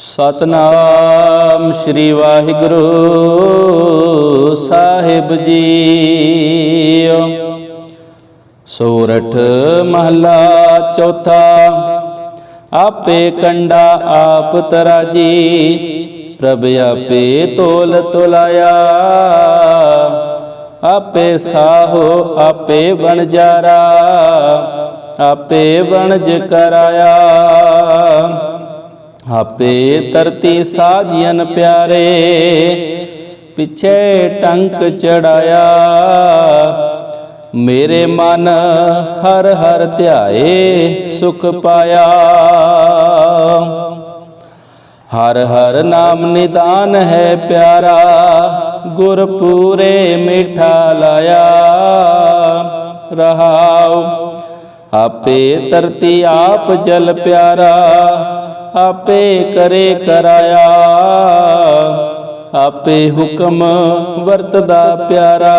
ਸਤਨਾਮ ਸ੍ਰੀ ਵਾਹਿਗੁਰੂ ਸਾਹਿਬ ਜੀ ਸੋਰਠ ਮਹਲਾ ਚੌਥਾ, ਆਪੇ ਕੰਡਾ ਆਪ ਤਰਾਜੀ, ਪ੍ਰਭ ਆਪੇ ਤੋਲ ਤੁਲਾਇਆ। ਆਪੇ ਸਾਹੋ ਆਪੇ ਬਣਜਾਰਾ ਆਪੇ ਬਣਜ ਕਰਾਇਆ। ਆਪੇ ਤਰਤੀ ਸਾਜੀਨ ਪਿਆਰੇ, ਪਿਛੇ ਟੰਕ ਚੜਾਇਆ। ਮੇਰੇ ਮਨ ਹਰ ਹਰ ਧਿਆਏ ਸੁਖ ਪਾਇਆ। ਹਰ ਹਰ ਨਾਮ ਨਿਦਾਨ ਹੈ ਪਿਆਰਾ ਗੁਰ ਪੂਰੇ ਮਿਠਾ ਲਾਇਆ। ਰਹਾਉ ਆਪੇ ਤਰਤੀ ਆਪ ਜਲ ਪਿਆਰਾ ਆਪੇ ਕਰੇ ਕਰਾਇਆ। ਆਪੇ ਹੁਕਮ ਵਰਤਦਾ ਪਿਆਰਾ।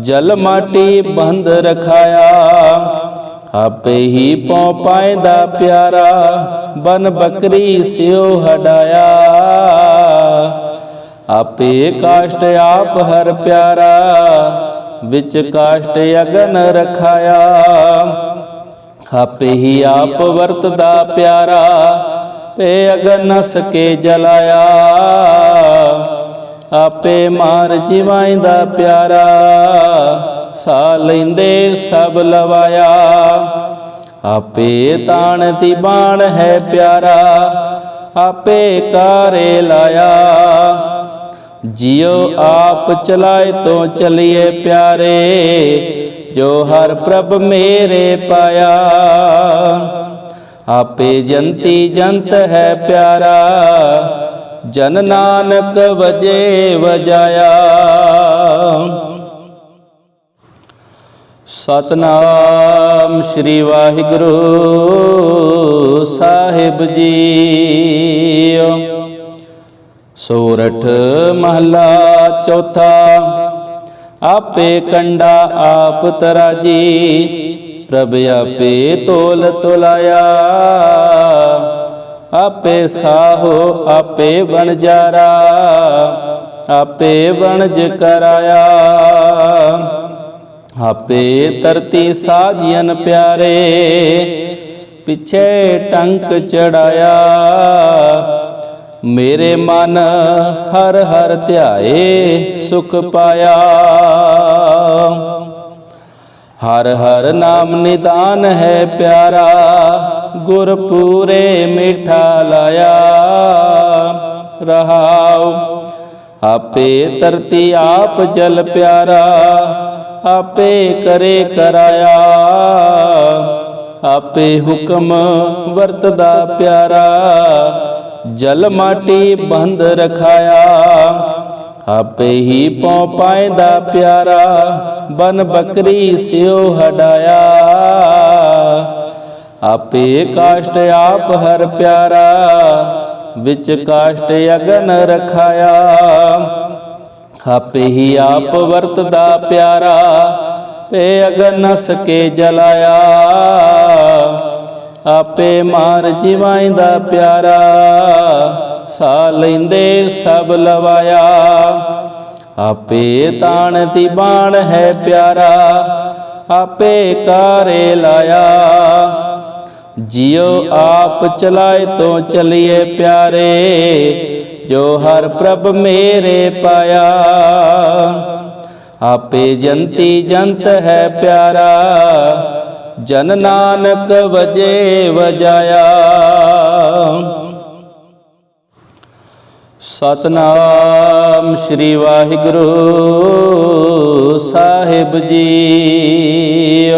ਜਲ ਮਾਟੀ ਬੰਦ ਰਖਾਇਆ। ਆਪੇ ਹੀ ਪਉ ਪਾਇਦਾ ਪਿਆਰਾ। ਬਨ ਬੱਕਰੀ ਸਿਓ ਹਡਾਇਆ ਆਪੇ ਕਾਸ਼ਟ ਆਪ ਹਰ ਪਿਆਰਾ। ਵਿੱਚ ਕਾਸ਼ਟ ਅਗਨ ਰਖਾਇਆ। ਆਪੇ ਹੀ ਆਪ ਵਰਤਦਾ ਪਿਆਰਾ ਪੇ ਅਗਨ ਨ ਸਕੇ ਜਲਾਇਆ। ਆਪੇ ਮਾਰ ਜਿਵਾਇਂਦਾ ਪਿਆਰਾ ਸਾ ਲੈਂਦੇ ਸਭ ਲਵਾਇਆ। ਆਪੇ ਤਾਣ ਦੀ ਬਾਣ ਹੈ ਪਿਆਰਾ, ਆਪੇ ਕਾਰੇ ਲਾਇਆ। ਜਿਉ ਆਪ ਚਲਾਏ ਤੋਂ ਚਲਿਏ ਪਿਆਰੇ ਜੋ ਹਰ ਪ੍ਰਭ ਮੇਰੇ ਪਾਇਆ, ਆਪੇ ਜੰਤੀ ਜੰਤ ਹੈ ਪਿਆਰਾ, ਜਨ ਨਾਨਕ ਵਜੇ ਵਜਾਇਆ। ਸਤਨਾਮ ਸ੍ਰੀ ਵਾਹਿਗੁਰੂ ਸਾਹਿਬ ਜੀ ਸੋਰਠ ਮਹਲਾ ਚੌਥਾ ਆਪੇ ਕੰਡਾ ਆਪ ਤਰਾਜੀ, ਪ੍ਰਭ ਆਪੇ ਤੋਲ ਤੁਲਾਇਆ। ਆਪੇ ਸਾਹੋ ਆਪੇ ਬਣ ਬਣਜਾਰਾ ਆਪੇ ਬਣਜ ਕਰਾਇਆ। ਆਪੇ ਤਰਤੀ ਸਾਜੀਨ ਪਿਆਰੇ, ਪਿਛੇ ਟੰਕ ਚੜਾਇਆ। ਮੇਰੇ ਮਨ ਹਰ ਹਰ ਧਿਆਏ ਸੁਖ ਪਾਇਆ। ਹਰ ਹਰ ਨਾਮ ਨਿਦਾਨ ਹੈ ਪਿਆਰਾ ਗੁਰ ਪੂਰੇ ਮਿਠਾ ਲਾਇਆ। ਰਹਾਉ, ਆਪੇ ਤਰਤੀ ਆਪ ਜਲ ਪਿਆਰਾ, ਆਪੇ ਕਰੇ ਕਰਾਇਆ। ਆਪੇ ਹੁਕਮ ਵਰਤਦਾ ਪਿਆਰਾ ਜਲ ਮਾਟੀ ਬੰਦ ਰਖਾਇਆ। ਆਪੇ ਹੀ ਪਉ ਪਾਇਦਾ ਪਿਆਰਾ, ਬਨ ਬੱਕਰੀ ਸਿਓ ਹਡਾਇਆ ਆਪੇ ਕਾਸ਼ਟ ਆਪ ਹਰ ਪਿਆਰਾ, ਵਿੱਚ ਕਾਸ਼ਟ ਅਗਨ ਰਖਾਇਆ। ਆਪੇ ਹੀ ਆਪ ਵਰਤਦਾ ਪਿਆਰਾ ਪੇ ਅਗਨ ਨ ਸਕੇ ਜਲਾਇਆ। ਆਪੇ ਮਾਰ ਜਿਵਾਇਂਦਾ ਪਿਆਰਾ ਸਾ ਲੈਂਦੇ ਸਭ ਲਵਾਇਆ। ਆਪੇ ਤਾਣ ਦੀ ਬਾਣ ਹੈ ਪਿਆਰਾ, ਆਪੇ ਕਾਰੇ ਲਾਇਆ। ਜਿਉ ਆਪ ਚਲਾਏ ਤੋਂ ਚਲਿਏ ਪਿਆਰੇ, ਜੋ ਹਰ ਪ੍ਰਭ ਮੇਰੇ ਪਾਇਆ। ਆਪੇ ਜੰਤੀ ਜੰਤ ਹੈ ਪਿਆਰਾ ਜਨ ਨਾਨਕ ਵਜੇ ਵਜਾਇਆ। ਸਤਨਾਮ ਸ੍ਰੀ ਵਾਹਿਗੁਰੂ ਸਾਹਿਬ ਜੀ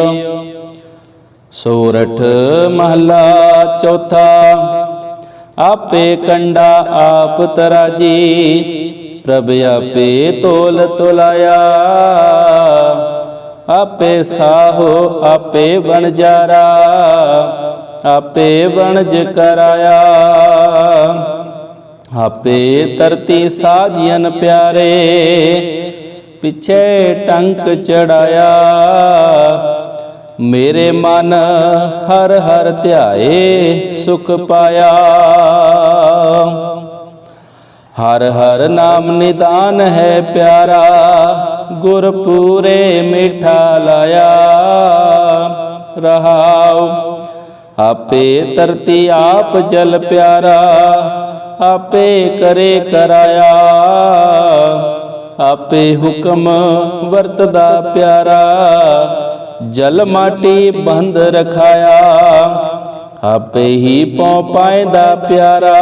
ਸੋਰਠ ਮਹਲਾ ਚੌਥਾ, ਆਪੇ ਕੰਡਾ ਆਪ ਤਰਾਜੀ, ਪ੍ਰਭ ਆਪੇ ਤੋਲ ਤੁਲਾਇਆ। ਆਪੇ ਸਾਹੋ, ਆਪੇ ਬਣਜਾਰਾ ਆਪੇ ਬਣਜ ਕਰਾਇਆ। ਆਪੇ ਧਰਤੀ ਸਾਜੀਨ ਪਿਆਰੇ, ਪਿਛੇ ਟੰਕ ਚੜਾਇਆ। ਮੇਰੇ ਮਨ ਹਰ ਹਰ ਧਿਆਏ ਸੁਖ ਪਾਇਆ। ਹਰ ਹਰ ਨਾਮ ਨਿਦਾਨ ਹੈ ਪਿਆਰਾ। ਗੁਰ ਪੂਰੇ ਮਿਠਾ ਲਾਇਆ। ਰਹਾਉ, ਆਪੇ ਤਰਤੀ ਆਪ ਜਲ ਪਿਆਰਾ, ਆਪੇ ਕਰੇ ਕਰਾਇਆ। ਆਪੇ ਹੁਕਮ ਵਰਤਦਾ ਪਿਆਰਾ, ਜਲ ਮਾਟੀ ਬੰਦ ਰਖਾਇਆ। ਆਪੇ ਹੀ ਪਉ ਪਾਇਦਾ ਪਿਆਰਾ,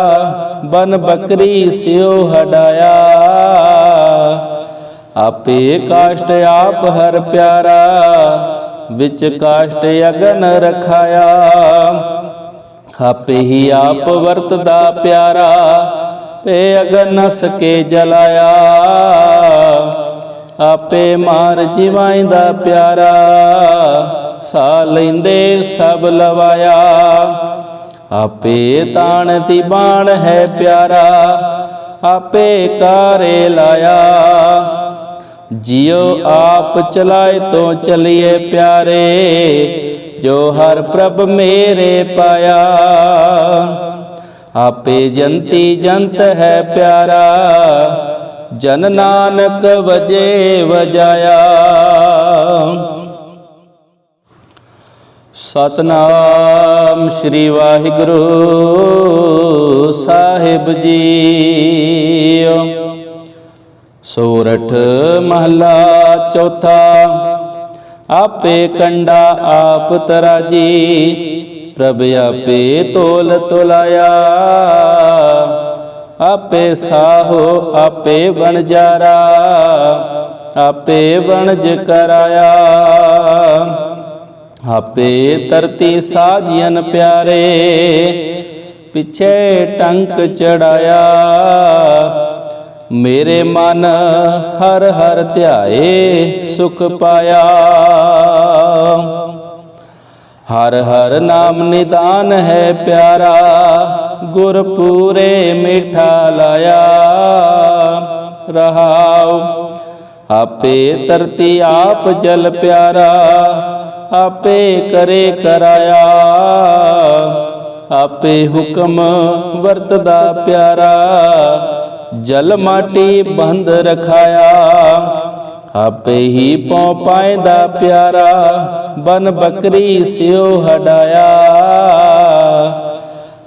ਬਨ ਬੱਕਰੀ ਸਿਓ ਹਡਾਇਆ ਆਪੇ ਕਾਸ਼ਟ ਆਪ ਹਰ ਪਿਆਰਾ, ਵਿੱਚ ਕਾਸ਼ਟ ਅਗਨ ਰਖਾਇਆ। ਆਪੇ ਹੀ ਆਪ ਵਰਤਦਾ ਪਿਆਰਾ, ਪੇ ਅਗਨ ਸਕੇ ਜਲਾਇਆ। ਆਪੇ ਮਾਰ ਜਿਵਾਇਂਦਾ ਪਿਆਰਾ ਸਾ ਲੈਂਦੇ ਸਭ ਲਵਾਇਆ। ਆਪੇ ਤਾਣ ਦੀ ਬਾਣ ਹੈ ਪਿਆਰਾ, ਆਪੇ ਕਾਰੇ ਲਾਇਆ। ਜਿਉ ਆਪ ਚਲਾਏ ਤੋਂ ਚਲਿਏ ਪਿਆਰੇ, ਜੋ ਹਰ ਪ੍ਰਭ ਮੇਰੇ ਪਾਇਆ। ਆਪੇ ਜੰਤੀ ਜੰਤ ਹੈ ਪਿਆਰਾ, ਜਨ ਨਾਨਕ ਵਜੇ ਵਜਾਇਆ। ਸਤਨਾਮ ਸ੍ਰੀ ਵਾਹਿਗੁਰੂ ਸਾਹਿਬ ਜੀ ਸੋਰਠ ਮਹਲਾ ਚੌਥਾ, ਆਪੇ ਕੰਡਾ ਆਪ ਤਰਾਜੀ, ਪ੍ਰਭ ਆਪੇ ਤੋਲ ਤੁਲਾਇਆ। ਆਪੇ ਸਾਹੋ ਆਪੇ ਬਣਜਾਰਾ ਆਪੇ ਬਣਜ ਕਰਾਇਆ। ਆਪੇ ਤਰਤੀ ਸਾਜੀਨ ਪਿਆਰੇ, ਪਿਛੇ ਟੰਕ ਚੜਾਇਆ। ਮੇਰੇ ਮਨ ਹਰ ਹਰ ਧਿਆਏ ਸੁਖ ਪਾਇਆ। ਹਰ ਹਰ ਨਾਮ ਨਿਦਾਨ ਹੈ ਪਿਆਰਾ ਗੁਰ ਪੂਰੇ ਮਿਠਾ ਲਾਇਆ। ਰਹਾਉ, ਆਪੇ ਤਰਤੀ ਆਪ ਜਲ ਪਿਆਰਾ, ਆਪੇ ਕਰੇ ਕਰਾਇਆ। ਆਪੇ ਹੁਕਮ ਵਰਤਦਾ ਪਿਆਰਾ। ਜਲ ਮਾਟੀ ਬੰਦ ਰਖਾਇਆ। ਆਪੇ ਹੀ ਪਉ ਪਾਇਦਾ ਪਿਆਰਾ, ਬਨ ਬੱਕਰੀ ਸਿਓ ਹਡਾਇਆ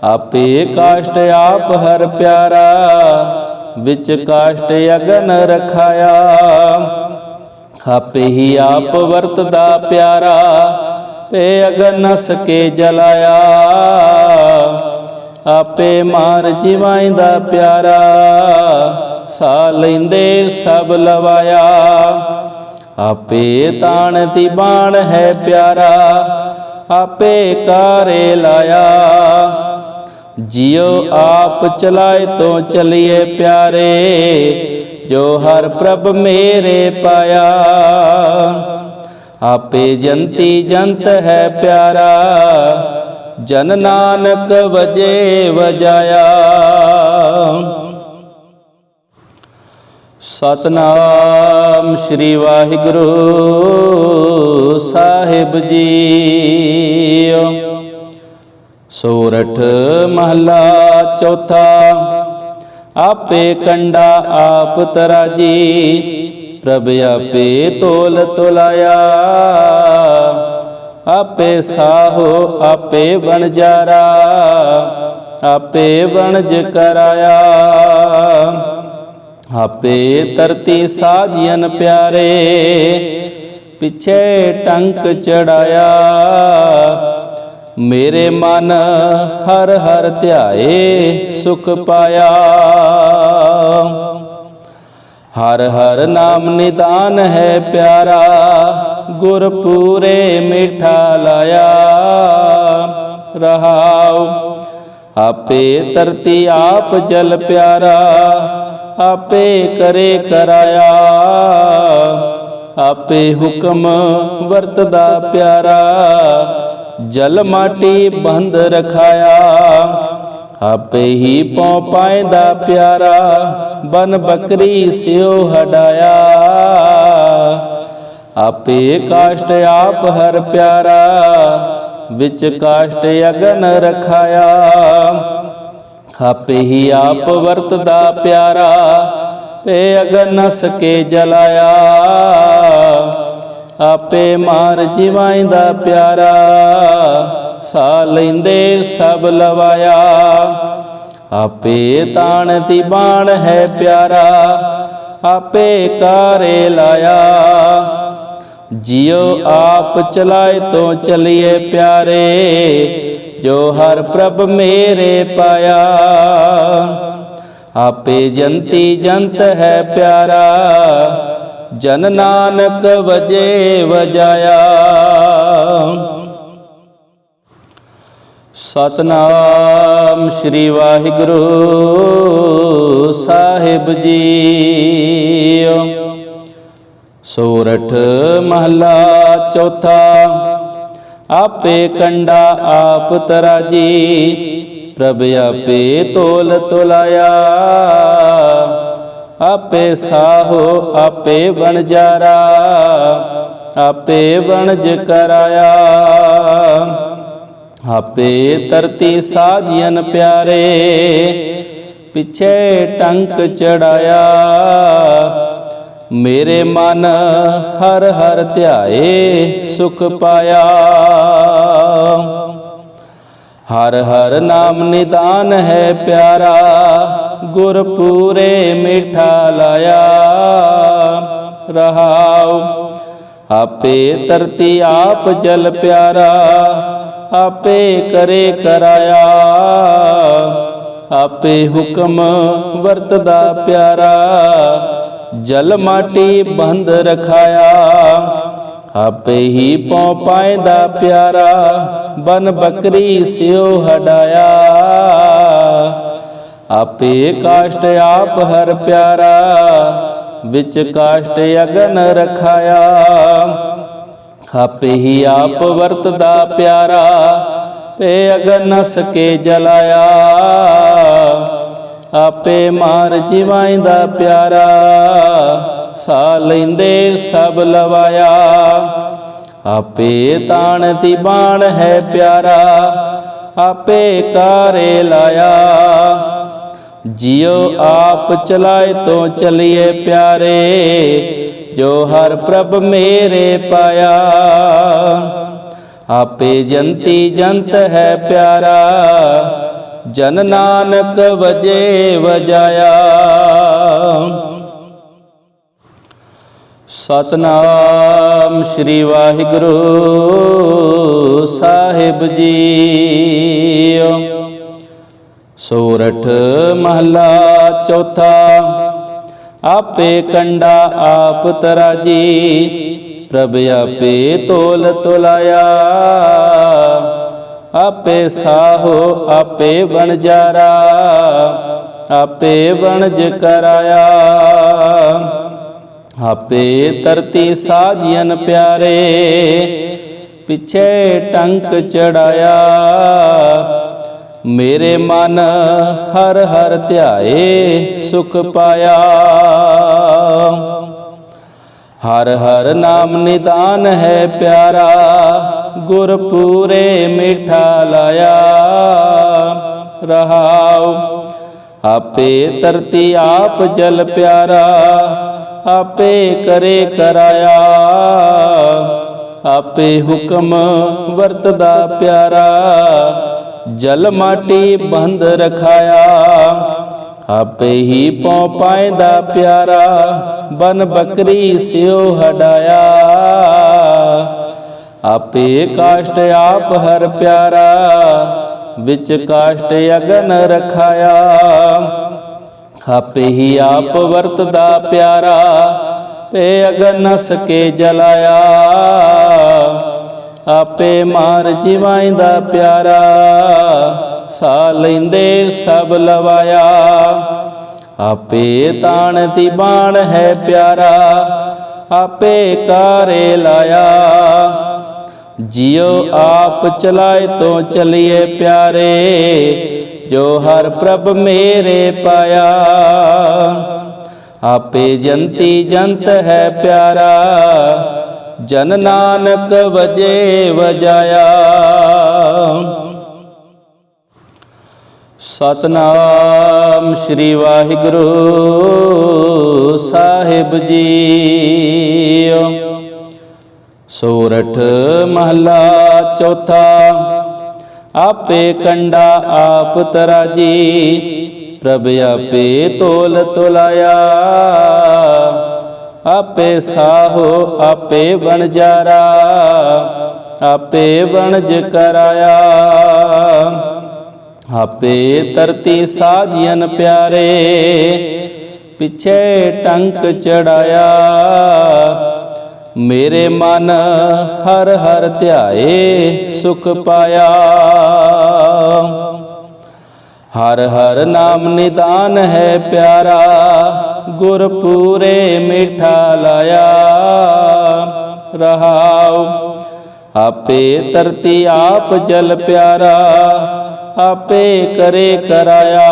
ਆਪੇ ਕਾਸ਼ਟ ਆਪ ਹਰ ਪਿਆਰਾ, ਵਿੱਚ ਕਾਸ਼ਟ ਅਗਨ ਰਖਾਇਆ। ਆਪੇ ਹੀ ਆਪ ਵਰਤਦਾ ਪਿਆਰਾ ਪੇ ਅਗਨ ਸਕੇ ਜਲਾਇਆ। ਆਪੇ ਮਾਰ ਜਿਵਾਇਂਦਾ ਪਿਆਰਾ ਸਾ ਲੈਂਦੇ ਸਭ ਲਵਾਇਆ। ਆਪੇ ਤਾਣ ਦੀ ਬਾਣ ਹੈ ਪਿਆਰਾ, ਆਪੇ ਕਾਰੇ ਲਾਇਆ। ਜਿਉ ਆਪ ਚਲਾਏ ਤੋਂ ਚਲਿਏ ਪਿਆਰੇ, ਜੋ ਹਰ ਪ੍ਰਭ ਮੇਰੇ ਪਾਇਆ। ਆਪੇ ਜੰਤੀ ਜੰਤ ਹੈ ਪਿਆਰਾ ਜਨ ਨਾਨਕ ਵਜੇ ਵਜਾਇਆ। ਸਤਨਾਮ ਸ੍ਰੀ ਵਾਹਿਗੁਰੂ ਸਾਹਿਬ ਜੀ ਸੋਰਠ ਮਹਲਾ ਚੌਥਾ, ਆਪੇ ਕੰਡਾ ਆਪ ਤਰਾਜੀ, ਪ੍ਰਭ ਆਪੇ ਤੋਲ ਤੁਲਾਇਆ। ਆਪੇ ਸਾਹੋ, ਆਪੇ ਬਣਜਾਰਾ ਆਪੇ ਬਣਜ ਕਰਾਇਆ। ਆਪੇ ਤਰਤੀ ਸਾਜੀਨ ਪਿਆਰੇ, ਪਿਛੇ ਟੰਕ ਚੜਾਇਆ। ਮੇਰੇ ਮਨ ਹਰ ਹਰ ਧਿਆਏ ਸੁਖ ਪਾਇਆ। ਹਰ ਹਰ ਨਾਮ ਨਿਦਾਨ ਹੈ ਪਿਆਰਾ। ਗੁਰ ਪੂਰੇ ਮਿਠਾ ਲਾਇਆ। ਰਹਾਉ, ਆਪੇ ਤਰਤੀ ਆਪ ਜਲ ਪਿਆਰਾ, ਆਪੇ ਕਰੇ ਕਰਾਇਆ। ਆਪੇ ਹੁਕਮ ਵਰਤਦਾ ਪਿਆਰਾ, ਜਲ ਮਾਟੀ ਬੰਦ ਰਖਾਇਆ। ਆਪੇ ਹੀ ਪਉ ਪਾਇਦਾ ਪਿਆਰਾ, ਬਨ ਬੱਕਰੀ ਸਿਓ ਹਡਾਇਆ ਆਪੇ ਕਾਸ਼ਟ ਆਪ ਹਰ ਪਿਆਰਾ, ਵਿੱਚ ਕਾਸ਼ਟ ਅਗਨ ਰਖਾਇਆ। ਆਪੇ ਹੀ ਆਪ ਵਰਤਦਾ ਪਿਆਰਾ ਪੇ ਅਗਨ ਨ ਸਕੇ ਜਲਾਇਆ। ਆਪੇ ਮਾਰ ਜਿਵਾਇਂਦਾ ਪਿਆਰਾ ਸਾ ਲੈਂਦੇ ਸਭ ਲਵਾਇਆ। ਆਪੇ ਤਾਣ ਦੀ ਬਾਣ ਹੈ ਪਿਆਰਾ, ਆਪੇ ਕਾਰੇ ਲਾਇਆ। ਜਿਉ ਆਪ ਚਲਾਏ ਤੋਂ ਚਲਿਏ ਪਿਆਰੇ, ਜੋ ਹਰ ਪ੍ਰਭ ਮੇਰੇ ਪਾਇਆ। ਆਪੇ ਜੰਤੀ ਜੰਤ ਹੈ ਪਿਆਰਾ, ਜਨ ਨਾਨਕ ਵਜੇ ਵਜਾਇਆ। ਸਤਨਾਮ ਸ੍ਰੀ ਵਾਹਿਗੁਰੂ ਸਾਹਿਬ ਜੀ ਸੋਰਠ ਮਹਲਾ ਚੌਥਾ, ਆਪੇ ਕੰਡਾ ਆਪ ਤਰਾਜੀ, ਪ੍ਰਭ ਆਪੇ ਤੋਲ ਤੁਲਾਇਆ। ਆਪੇ ਸਾਹੋ ਆਪੇ ਬਣਜਾਰਾ ਆਪੇ ਬਣਜ ਕਰਾਇਆ। ਆਪੇ ਤਰਤੀ ਸਾਜੀਨ ਪਿਆਰੇ, ਪਿਛੇ ਟੰਕ ਚੜਾਇਆ। ਮੇਰੇ ਮਨ ਹਰ ਹਰ ਧਿਆਏ ਸੁਖ ਪਾਇਆ। ਹਰ ਹਰ ਨਾਮ ਨਿਦਾਨ ਹੈ ਪਿਆਰਾ ਗੁਰ ਪੂਰੇ ਮਿਠਾ ਲਾਇਆ। ਰਹਾਉ, ਆਪੇ ਤਰਤੀ ਆਪ ਜਲ ਪਿਆਰਾ, ਆਪੇ ਕਰੇ ਕਰਾਇਆ। ਆਪੇ ਹੁਕਮ ਵਰਤਦਾ ਪਿਆਰਾ ਜਲ ਮਾਟੀ ਬੰਦ ਰਖਾਇਆ। ਆਪੇ ਹੀ ਪਉ ਪਾਇਦਾ ਪਿਆਰਾ, ਬਨ ਬੱਕਰੀ ਸਿਓ ਹਡਾਇਆ ਆਪੇ ਕਾਸ਼ਟ ਆਪ ਹਰ ਪਿਆਰਾ, ਵਿੱਚ ਕਾਸ਼ਟ ਅਗਨ ਰਖਾਇਆ। ਆਪੇ ਹੀ ਆਪ ਵਰਤਦਾ ਪਿਆਰਾ, ਪੇ ਅਗਨ ਨ ਸਕੇ ਜਲਾਇਆ। ਆਪੇ ਮਾਰ ਜਿਵਾਇਂਦਾ ਪਿਆਰਾ ਸਾ ਲੈਂਦੇ ਸਭ ਲਵਾਇਆ। ਆਪੇ ਤਾਣ ਦੀ ਬਾਣ ਹੈ ਪਿਆਰਾ, ਆਪੇ ਕਾਰੇ ਲਾਇਆ। ਜਿਉ ਆਪ ਚਲਾਏ ਤੋਂ ਚਲਿਏ ਪਿਆਰੇ, ਜੋ ਹਰ ਪ੍ਰਭ ਮੇਰੇ ਪਾਇਆ। ਆਪੇ ਜੰਤੀ ਜੰਤ ਹੈ ਪਿਆਰਾ ਜਨ ਨਾਨਕ ਵਜੇ ਵਜਾਇਆ। ਸਤਨਾਮ ਸ੍ਰੀ ਵਾਹਿਗੁਰੂ ਸਾਹਿਬ ਜੀ ਸੋਰਠ ਮਹਲਾ ਚੌਥਾ, ਆਪੇ ਕੰਡਾ ਆਪ ਤਰਾਜੀ, ਪ੍ਰਭ ਆਪੇ ਤੋਲ ਤੁਲਾਇਆ। ਆਪੇ ਸਾਹੋ, ਆਪੇ ਬਣਜਾਰਾ ਆਪੇ ਬਣਜ ਕਰਾਇਆ। ਆਪੇ ਤਰਤੀ ਸਾਜੀਨ ਪਿਆਰੇ, ਪਿਛੇ ਟੰਕ ਚੜਾਇਆ। ਮੇਰੇ ਮਨ ਹਰ ਹਰ ਧਿਆਏ ਸੁਖ ਪਾਇਆ। ਹਰ ਹਰ ਨਾਮ ਨਿਦਾਨ ਹੈ ਪਿਆਰਾ ਗੁਰ ਪੂਰੇ ਮਿਠਾ ਲਾਇਆ। ਰਹਾਉ, ਆਪੇ ਤਰਤੀ ਆਪ ਜਲ ਪਿਆਰਾ, ਆਪੇ ਕਰੇ ਕਰਾਇਆ। ਆਪੇ ਹੁਕਮ ਵਰਤਦਾ ਪਿਆਰਾ, ਜਲ ਮਾਟੀ ਬੰਦ ਰਖਾਇਆ। ਆਪੇ ਹੀ ਪਉ ਪਾਇਦਾ ਪਿਆਰਾ, ਬਨ ਬੱਕਰੀ ਸਿਓ ਹਡਾਇਆ ਆਪੇ ਕਾਸ਼ਟ ਆਪ ਹਰ ਪਿਆਰਾ, ਵਿੱਚ ਕਾਸ਼ਟ ਅਗਨ ਰਖਾਇਆ। ਆਪੇ ਹੀ ਆਪ ਵਰਤਦਾ ਪਿਆਰਾ, ਪੇ ਅਗਨ ਨ ਸਕੇ ਜਲਾਇਆ। ਆਪੇ ਮਾਰ ਜਿਵਾਇਂਦਾ ਪਿਆਰਾ ਸਾ ਲੈਂਦੇ ਸਭ ਲਵਾਇਆ। ਆਪੇ ਤਾਣ ਦੀ ਬਾਣ ਹੈ ਪਿਆਰਾ, ਆਪੇ ਕਾਰੇ ਲਾਇਆ। ਜਿਉ ਆਪ ਚਲਾਏ ਤੋਂ ਚਲਿਏ ਪਿਆਰੇ, ਜੋ ਹਰ ਪ੍ਰਭ ਮੇਰੇ ਪਾਇਆ। ਆਪੇ ਜੰਤੀ ਜੰਤ ਹੈ ਪਿਆਰਾ, ਜਨ ਨਾਨਕ ਵਜੇ ਵਜਾਇਆ। ਸਤਨਾਮ ਸ੍ਰੀ ਵਾਹਿਗੁਰੂ ਸਾਹਿਬ ਜੀ ਸੋਰਠ ਮਹਲਾ ਚੌਥਾ, ਆਪੇ ਕੰਡਾ ਆਪ ਤਰਾਜੀ, ਪ੍ਰਭ ਆਪੇ ਤੋਲ ਤੁਲਾਇਆ। ਆਪੇ ਸਾਹੋ ਆਪੇ ਬਣਜਾਰਾ ਆਪੇ ਬਣਜ ਕਰਾਇਆ। ਆਪੇ ਤਰਤੀ ਸਾਜੀਨ ਪਿਆਰੇ, ਪਿਛੇ ਟੰਕ ਚੜਾਇਆ। ਮੇਰੇ ਮਨ ਹਰ ਹਰ ਧਿਆਏ ਸੁਖ ਪਾਇਆ। ਹਰ ਹਰ ਨਾਮ ਨਿਦਾਨ ਹੈ ਪਿਆਰਾ ਗੁਰ ਪੂਰੇ ਮਿਠਾ ਲਾਇਆ। ਰਹਾਉ, ਆਪੇ ਤਰਤੀ ਆਪ ਜਲ ਪਿਆਰਾ, ਆਪੇ ਕਰੇ ਕਰਾਇਆ।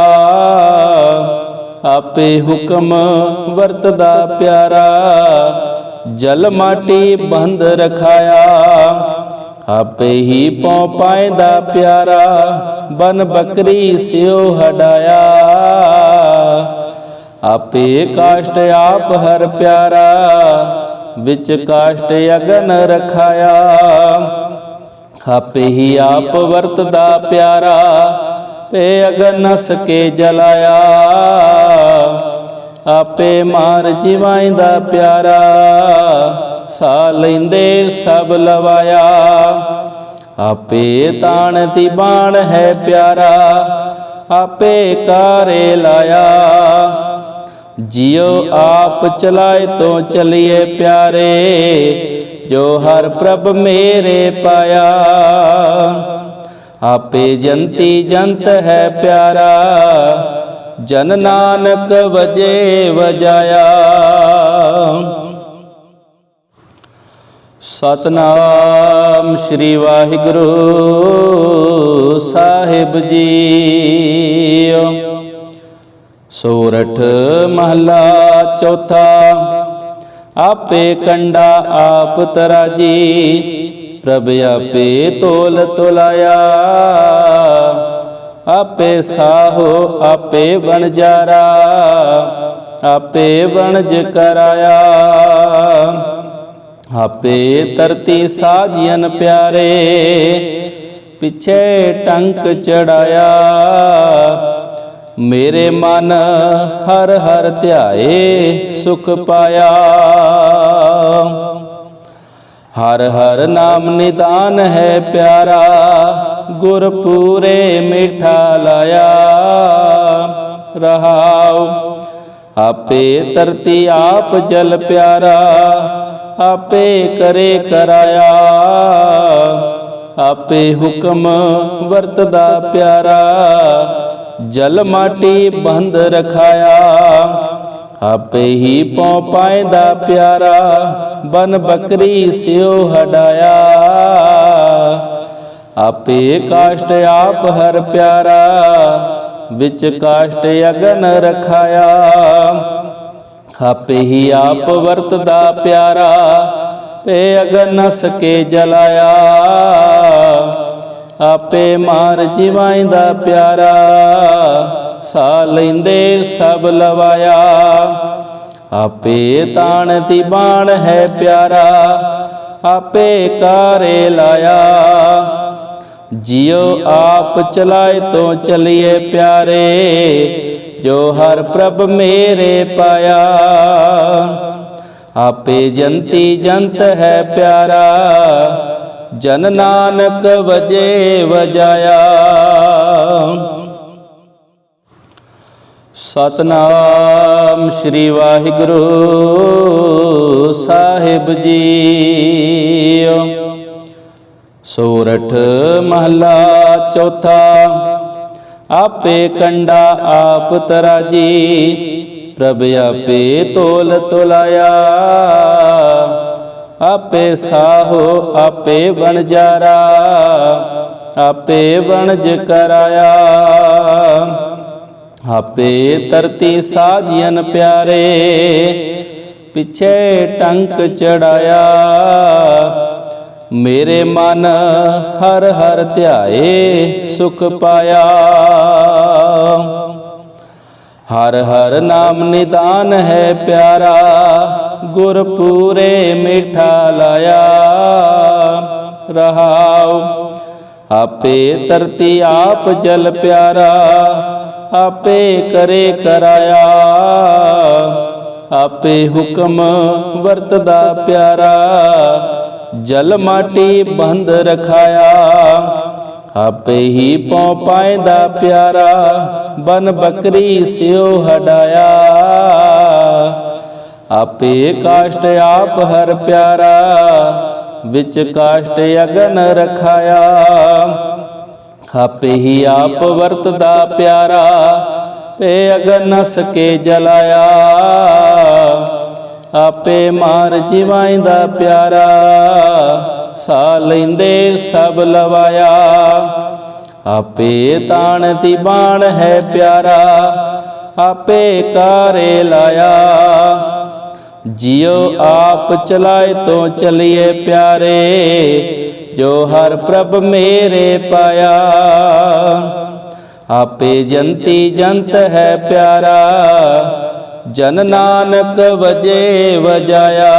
ਆਪੇ ਹੁਕਮ ਵਰਤਦਾ ਪਿਆਰਾ ਜਲ ਮਾਟੀ ਬੰਦ ਰਖਾਇਆ। ਆਪੇ ਹੀ ਪਉ ਪਾਇਦਾ ਪਿਆਰਾ, ਬਨ ਬੱਕਰੀ ਸਿਓ ਹਡਾਇਆ ਆਪੇ ਕਾਸ਼ਟ ਆਪ ਹਰ ਪਿਆਰਾ, ਵਿੱਚ ਕਾਸ਼ਟ ਅਗਨ ਰਖਾਇਆ। ਆਪੇ ਹੀ ਆਪ ਵਰਤਦਾ ਪਿਆਰਾ ਪੇ ਅਗਨ ਨਸ ਕੇ ਜਲਾਇਆ। ਆਪੇ ਮਾਰ ਜਿਵਾਇਂਦਾ ਪਿਆਰਾ ਸਾ ਲੈਂਦੇ ਸਭ ਲਵਾਇਆ। ਆਪੇ ਤਾਣ ਦੀ ਬਾਣ ਹੈ ਪਿਆਰਾ, ਆਪੇ ਕਾਰੇ ਲਾਇਆ। ਜਿਉ ਆਪ ਚਲਾਏ ਤੋਂ ਚਲਿਏ ਪਿਆਰੇ, ਜੋ ਹਰ ਪ੍ਰਭ ਮੇਰੇ ਪਾਇਆ। ਆਪੇ ਜੰਤੀ ਜੰਤ ਹੈ ਪਿਆਰਾ ਜਨ ਨਾਨਕ ਵਜੇ ਵਜਾਇਆ। ਸਤਨਾਮ ਸ੍ਰੀ ਵਾਹਿਗੁਰੂ ਸਾਹਿਬ ਜੀ ਸੋਰਠ ਮਹਲਾ ਚੌਥਾ, ਆਪੇ ਕੰਡਾ ਆਪ ਤਰਾਜੀ, ਪ੍ਰਭ ਆਪੇ ਤੋਲ ਤੁਲਾਇਆ। ਆਪੇ ਸਾਹੋ, ਆਪੇ ਬਣਜਾਰਾ ਆਪੇ ਬਣਜ ਕਰਾਇਆ। ਆਪੇ ਧਰਤੀ ਸਾਜੀਨ ਪਿਆਰੇ, ਪਿਛੇ ਟੰਕ ਚੜਾਇਆ। ਮੇਰੇ ਮਨ ਹਰ ਹਰ ਧਿਆਏ ਸੁਖ ਪਾਇਆ। ਹਰ ਹਰ ਨਾਮ ਨਿਦਾਨ ਹੈ ਪਿਆਰਾ। ਗੁਰ ਪੂਰੇ ਮਿਠਾ ਲਾਇਆ। ਰਹਾਉ, ਆਪੇ ਤਰਤੀ ਆਪ ਜਲ ਪਿਆਰਾ, ਆਪੇ ਕਰੇ ਕਰਾਇਆ। ਆਪੇ ਹੁਕਮ ਵਰਤਦਾ ਪਿਆਰਾ, ਜਲ ਮਾਟੀ ਬੰਦ ਰਖਾਇਆ। ਆਪੇ ਹੀ ਪਉ ਪਾਇਦਾ ਪਿਆਰਾ, ਬਨ ਬੱਕਰੀ ਸਿਓ ਹਡਾਇਆ ਆਪੇ ਕਾਸ਼ਟ ਆਪ ਹਰ ਪਿਆਰਾ, ਵਿੱਚ ਕਾਸ਼ਟ ਅਗਨ ਰਖਾਇਆ। ਆਪੇ ਹੀ ਆਪ ਵਰਤਦਾ ਪਿਆਰਾ, ਪੇ ਅਗਨ ਨਸ ਕੇ ਜਲਾਇਆ। ਆਪੇ ਮਾਰ ਜਿਵਾਇਂਦਾ ਪਿਆਰਾ ਸਾ ਲੈਂਦੇ ਸਭ ਲਵਾਇਆ। ਆਪੇ ਤਾਣ ਦੀ ਬਾਣ ਹੈ ਪਿਆਰਾ, ਆਪੇ ਕਾਰੇ ਲਾਇਆ। ਜਿਉ ਆਪ ਚਲਾਏ ਤੋਂ ਚਲਿਏ ਪਿਆਰੇ, ਜੋ ਹਰ ਪ੍ਰਭ ਮੇਰੇ ਪਾਇਆ। ਆਪੇ ਜੰਤੀ ਜੰਤ ਹੈ ਪਿਆਰਾ, ਜਨ ਨਾਨਕ ਵਜੇ ਵਜਾਇਆ। ਸਤਨਾਮ ਸ੍ਰੀ ਵਾਹਿਗੁਰੂ ਸਾਹਿਬ ਜੀ ਸੋਰਠ ਮਹਲਾ ਚੌਥਾ, ਆਪੇ ਕੰਡਾ ਆਪ ਤਰਾਜੀ, ਪ੍ਰਭ ਆਪੇ ਤੋਲ ਤੁਲਾਇਆ। ਆਪੇ ਸਾਹੋ ਆਪੇ ਬਣਜਾਰਾ ਆਪੇ ਬਣਜ ਕਰਾਇਆ। ਆਪੇ ਤਰਤੀ ਸਾਜੀਨ ਪਿਆਰੇ, ਪਿਛੇ ਟੰਕ ਚੜਾਇਆ। ਮੇਰੇ ਮਨ ਹਰ ਹਰ ਧਿਆਏ ਸੁਖ ਪਾਇਆ। ਹਰ ਹਰ ਨਾਮ ਨਿਦਾਨ ਹੈ ਪਿਆਰਾ ਗੁਰ ਪੂਰੇ ਮਿਠਾ ਲਾਇਆ। ਰਹਾਉ, ਆਪੇ ਤਰਤੀ ਆਪ ਜਲ ਪਿਆਰਾ, ਆਪੇ ਕਰੇ ਕਰਾਇਆ। ਆਪੇ ਹੁਕਮ ਵਰਤਦਾ ਪਿਆਰਾ। ਜਲ ਮਾਟੀ ਬੰਦ ਰਖਾਇਆ। ਆਪੇ ਹੀ ਪਉ ਪਾਇਦਾ ਪਿਆਰਾ, ਬਨ ਬੱਕਰੀ ਸਿਓ ਹਡਾਇਆ ਆਪੇ ਕਾਸ਼ਟ ਆਪ ਹਰ ਪਿਆਰਾ, ਵਿੱਚ ਕਾਸ਼ਟ ਅਗਨ ਰਖਾਇਆ। ਆਪੇ ਹੀ ਆਪ ਵਰਤਦਾ ਪਿਆਰਾ, ਤੇ ਅਗਨ ਨਸ ਕੇ ਜਲਾਇਆ। ਆਪੇ ਮਾਰ ਜਿਵਾਇਂਦਾ ਪਿਆਰਾ ਸਾ ਲੈਂਦੇ ਸਭ ਲਵਾਇਆ। ਆਪੇ ਤਾਣ ਦੀ ਬਾਣ ਹੈ ਪਿਆਰਾ, ਆਪੇ ਕਾਰੇ ਲਾਇਆ। ਜਿਉ ਆਪ ਚਲਾਏ ਤੋਂ ਚਲਿਏ ਪਿਆਰੇ, ਜੋ ਹਰ ਪ੍ਰਭ ਮੇਰੇ ਪਾਇਆ। ਆਪੇ ਜੰਤੀ ਜੰਤ ਹੈ ਪਿਆਰਾ ਜਨ ਨਾਨਕ ਵਜੇ ਵਜਾਇਆ।